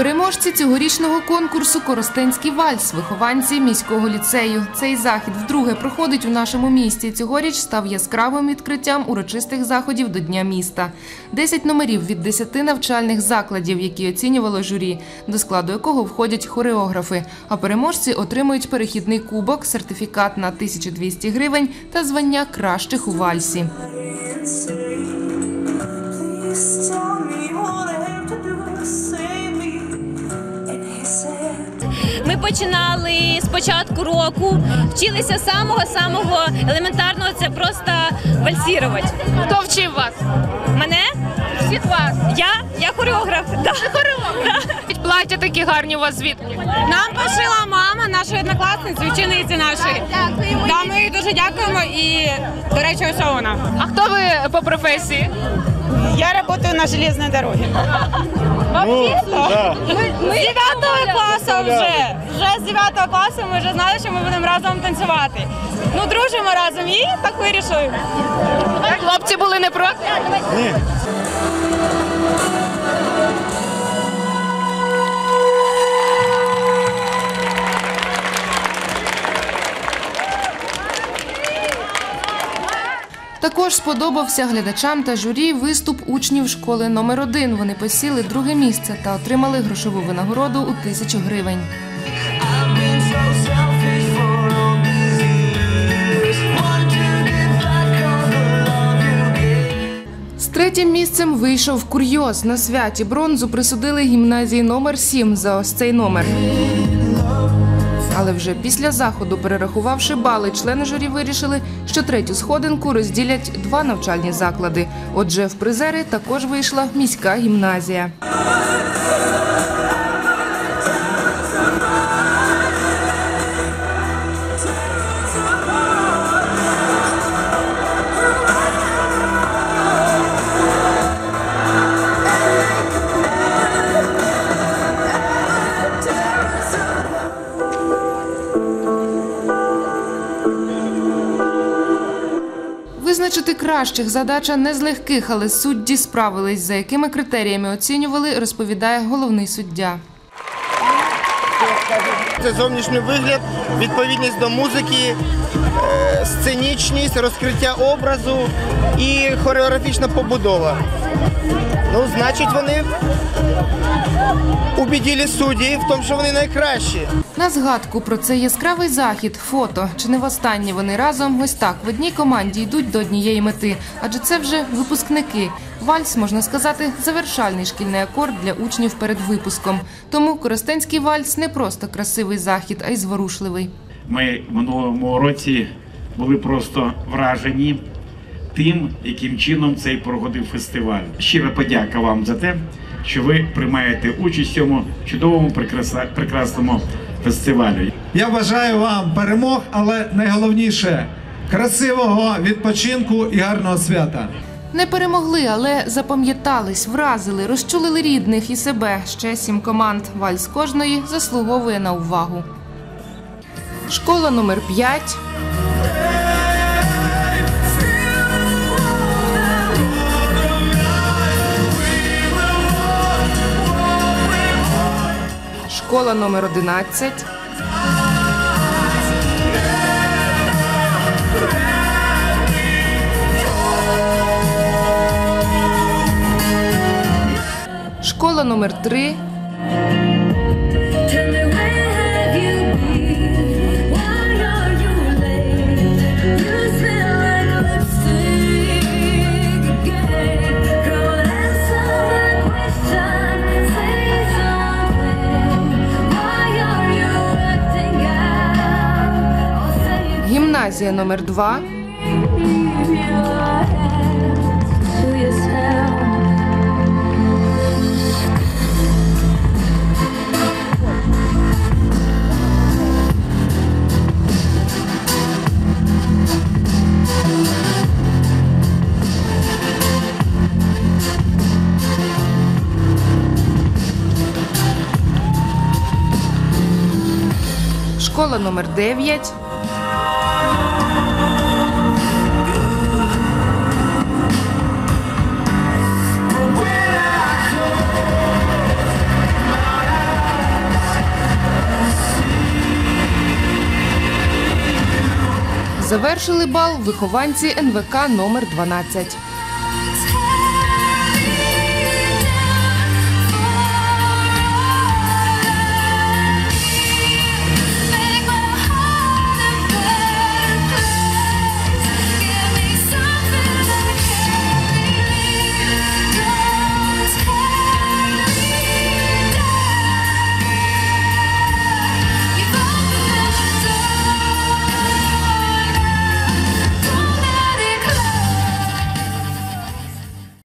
Переможці цьогорічного конкурсу Коростенський вальс, вихованці міського ліцею. Цей захід вдруге проходить у нашому місті. Цьогоріч став яскравим відкриттям урочистих заходів до Дня міста. Десять номерів від десяти навчальних закладів, які оцінювало журі, до складу якого входять хореографи. А переможці отримують перехідний кубок, сертифікат на 1200 гривень та звання кращих у вальсі. Починали з початку року, вчилися самого самого елементарного. Це просто вальсірувати. Хто вчив вас? Мене Всіх вас. я, я хореограф. Да. Плаття такі гарні у вас звідки? Нам пошила мама нашої однокласниці, учениці нашої. Да, ми їй дуже дякуємо і, до речі, ось вона. А хто ви по професії? Я працюю на железній дорогі. Ми з 9 класу вже. З 9 класу ми вже знали, що ми будемо разом танцювати. Ну, дружимо разом і так вирішили. Хлопці були не проти? Також сподобався глядачам та журі виступ учнів школи номер 1 Вони посіли друге місце та отримали грошову винагороду у тисячу гривень. Третім місцем вийшов курйоз. На святі бронзу присудили гімназії номер 7 за ось цей номер. Але вже після заходу, перерахувавши бали, члени журі вирішили, що третю сходинку розділять два навчальні заклади. Отже, в призери також вийшла міська гімназія. Визначити кращих задача не з легких, але судді справились. За якими критеріями оцінювали, розповідає головний суддя. Це зовнішній вигляд, відповідність до музики, е, сценічність, розкриття образу і хореографічна побудова. Ну, значить, вони убедили судді в тому, що вони найкращі. На згадку про цей яскравий захід, фото чи не востаннє вони разом ось так в одній команді йдуть до однієї мети, адже це вже випускники. Вальс, можна сказати, завершальний шкільний акорд для учнів перед випуском. Тому Коростенський вальс не просто красивий захід, а й зворушливий. Ми в минулому році були просто вражені тим, яким чином цей проходив фестиваль. Щира подяка вам за те, що ви приймаєте участь в цьому чудовому прекрасному фестивалі. Я бажаю вам перемог, але найголовніше красивого відпочинку і гарного свята. Не перемогли, але запам'ятались, вразили, розчулили рідних і себе. Ще сім команд. Вальс кожної заслуговує на увагу. Школа номер 5 Школа номер 11 Школа номер 3 Гімназія номер 2 keep your hands to yourself. Школа номер 9 When I Завершили бал вихованці НВК номер 12